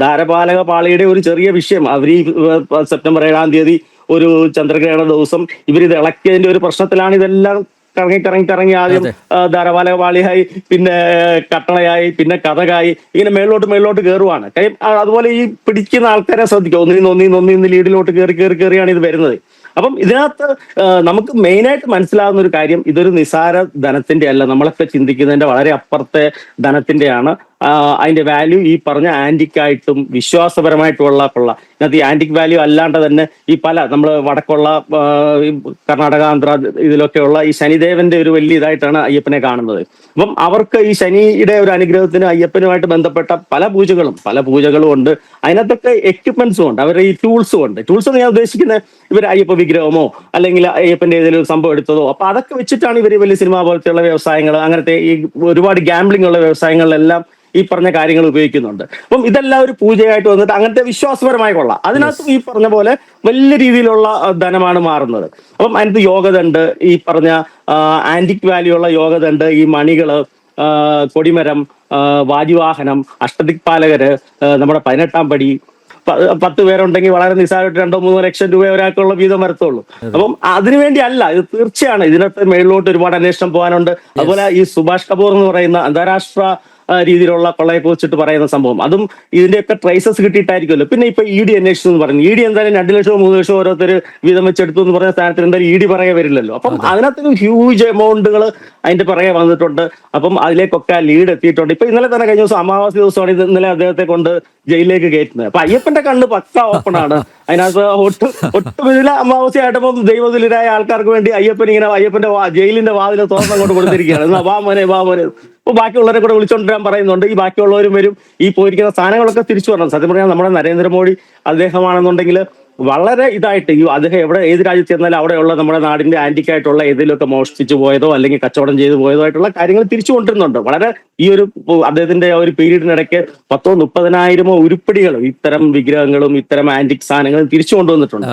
ധാരപാലക പാളിയുടെ ഒരു ചെറിയ വിഷയം. അവർ ഈ സെപ്റ്റംബർ ഏഴാം തീയതി ഒരു ചന്ദ്രഗ്രഹണ ദിവസം ഇവരിത് ഇളക്കിയതിന്റെ ഒരു പ്രശ്നത്തിലാണ് ഇതെല്ലാം കറങ്ങി കറങ്ങി കറങ്ങി ആദ്യം ധാരപാലക പാളിയായി പിന്നെ കട്ടളയായി പിന്നെ കഥകായി ഇങ്ങനെ മേളിലോട്ട് മേളിലോട്ട് കയറുവാണ് കാര്യം അതുപോലെ ഈ പിടിക്കുന്ന ആൾക്കാരെ ശ്രദ്ധിക്കുക. ഒന്നിന്ന് ഒന്നിന്ന് ഒന്നിന്ന് ലീഡിലോട്ട് കയറി കയറി കയറിയാണ് ഇത് വരുന്നത്. അപ്പം ഇതിനകത്ത് നമുക്ക് മെയിനായിട്ട് മനസ്സിലാകുന്ന ഒരു കാര്യം ഇതൊരു നിസാര ധനത്തിന്റെ അല്ല നമ്മളൊക്കെ ചിന്തിക്കുന്നതിന്റെ വളരെ അപ്പുറത്തെ ധനത്തിന്റെയാണ്. അതിന്റെ വാല്യൂ ഈ പറഞ്ഞ ആന്റിക്കായിട്ടും വിശ്വാസപരമായിട്ടുള്ള കൊള്ള. ഇതിനകത്ത് ഈ ആന്റിക് വാല്യൂ അല്ലാണ്ട് തന്നെ ഈ പല നമ്മൾ വടക്കുള്ള കർണാടക ആന്ധ്ര ഇതിലൊക്കെയുള്ള ഈ ശനിദേവന്റെ ഒരു വലിയ ഇതായിട്ടാണ് അയ്യപ്പനെ കാണുന്നത്. അപ്പം അവർക്ക് ഈ ശനിയുടെ ഒരു അനുഗ്രഹത്തിന് അയ്യപ്പനുമായിട്ട് ബന്ധപ്പെട്ട പല പൂജകളും പല പൂജകളും ഉണ്ട്. അതിനകത്തൊക്കെ എക്യുപ്മെന്റ്സും ഉണ്ട്. അവരുടെ ഈ ടൂൾസും ഉണ്ട്. ടൂൾസ് എന്ന് ഞാൻ ഉദ്ദേശിക്കുന്നത് ഇവർ അയ്യപ്പ വിഗ്രഹമോ അല്ലെങ്കിൽ അയ്യപ്പന്റെ ഏതെങ്കിലും ഒരു സംഭവം എടുത്തതോ അപ്പൊ അതൊക്കെ വെച്ചിട്ടാണ് ഇവർ വലിയ സിനിമ പോലത്തെയുള്ള വ്യവസായങ്ങൾ അങ്ങനത്തെ ഈ ഒരുപാട് ഗാംബ്ലിംഗ് ഉള്ള വ്യവസായങ്ങളിലെല്ലാം ഈ പറഞ്ഞ കാര്യങ്ങൾ ഉപയോഗിക്കുന്നുണ്ട്. അപ്പം ഇതെല്ലാം ഒരു പൂജയായിട്ട് വന്നിട്ട് അങ്ങനത്തെ വിശ്വാസപരമായ കൊള്ളാം. അതിനകത്തും ഈ പറഞ്ഞ പോലെ വലിയ രീതിയിലുള്ള ധനമാണ് മാറുന്നത്. അപ്പം അതിനകത്ത് യോഗതണ്ട് ഈ പറഞ്ഞ ആന്റിക് വാല്യൂ ഉള്ള യോഗതണ്ട് ഈ മണികൾ കൊടിമരം വാജിവാഹനം അഷ്ടദിക്പാലകര് നമ്മുടെ പതിനെട്ടാം പടി പത്ത് പേരുണ്ടെങ്കിൽ വളരെ നിസ്സാരമായിട്ട് രണ്ടോ മൂന്നോ ലക്ഷം രൂപ ഒരാൾക്കുള്ള വീതം വരത്തുള്ളൂ. അപ്പം അതിനുവേണ്ടി അല്ല ഇത് തീർച്ചയാണ്. ഇതിനകത്ത് മേളിലോട്ട് ഒരുപാട് അന്വേഷണം പോകാനുണ്ട്. അതുപോലെ ഈ സുഭാഷ് കപൂർ എന്ന് പറയുന്ന അന്താരാഷ്ട്ര രീതിയിലുള്ള കൊള്ളയെ കുറിച്ചിട്ട് പറയുന്ന സംഭവം. അതും ഇതിന്റെയൊക്കെ ട്രേസസ് കിട്ടിയിട്ടായിരിക്കുമല്ലോ. പിന്നെ ഇപ്പൊ ഇ ഡി അന്വേഷിച്ചു എന്ന് പറഞ്ഞു ഇ ഡി എന്തായാലും രണ്ട് ലക്ഷമോ മൂന്ന് ലക്ഷമോ ഓരോരുത്തർ വീതം വെച്ചെടുത്തു എന്ന് പറഞ്ഞ സ്ഥാനത്തിൽ എന്തായാലും ഇ ഡി പറയെ വരില്ലല്ലോ. അപ്പം അതിനകത്തൊരു ഹ്യൂജ് എമൗണ്ടുകൾ അതിന്റെ പുറകെ വന്നിട്ടുണ്ട്. അപ്പം അതിലേക്കൊക്കെ ലീഡ് എത്തിയിട്ടുണ്ട്. ഇപ്പൊ ഇന്നലെ തന്നെ കഴിഞ്ഞ ദിവസം അമാവാസി ദിവസമാണ് ഇന്നലെ അദ്ദേഹത്തെ കൊണ്ട് ജയിലിലേക്ക് കയറ്റുന്നത്. അപ്പൊ അയ്യപ്പന്റെ കണ്ണ് പക്ക ഓപ്പൺ ആണ് അതിനകത്ത് ഒട്ടും ഒട്ടും ഇതിലെ അമാവാസി ആയിട്ടപ്പം ദൈവത്തിലായ ആൾക്കാർക്ക് വേണ്ടി അയ്യപ്പൻ ഇങ്ങനെ അയ്യപ്പന്റെ ജയിലിന്റെ വാതിൽ തുറന്നങ്ങോട്ട് കൊടുത്തിരിക്കുകയാണ്. വാമനെ വാ മോനെ വാ മോനെ. അപ്പൊ ബാക്കിയുള്ളവരെ കൂടെ വിളിച്ചോണ്ടിരാൻ പറയുന്നുണ്ട്. ഈ ബാക്കിയുള്ളവരും വരും. ഈ പോയിരിക്കുന്ന സ്ഥാനങ്ങളൊക്കെ തിരിച്ചു വരണം. സത്യം പറഞ്ഞാൽ നമ്മുടെ നരേന്ദ്രമോദി അദ്ദേഹമാണെന്നുണ്ടെങ്കിൽ വളരെ ഇതായിട്ട് ഈ അദ്ദേഹം എവിടെ ഏത് രാജ്യത്ത് ചെന്നാലും അവിടെയുള്ള നമ്മുടെ നാടിന്റെ ആന്റിക്കായിട്ടുള്ള ഏതെങ്കിലുമൊക്കെ മോഷ്ടിച്ചു പോയതോ അല്ലെങ്കിൽ കച്ചവടം ചെയ്തു പോയതോ ആയിട്ടുള്ള കാര്യങ്ങൾ തിരിച്ചു കൊണ്ടിരുന്നുണ്ട് വളരെ ഈ ഒരു അദ്ദേഹത്തിന്റെ ഒരു പീരീഡിനിടയ്ക്ക് പത്തോ മുപ്പതിനായിരമോ ഉരുപ്പടികളും ഇത്തരം വിഗ്രഹങ്ങളും ഇത്തരം ആന്റിക് സാധനങ്ങളും തിരിച്ചു കൊണ്ടുവന്നിട്ടുണ്ട്.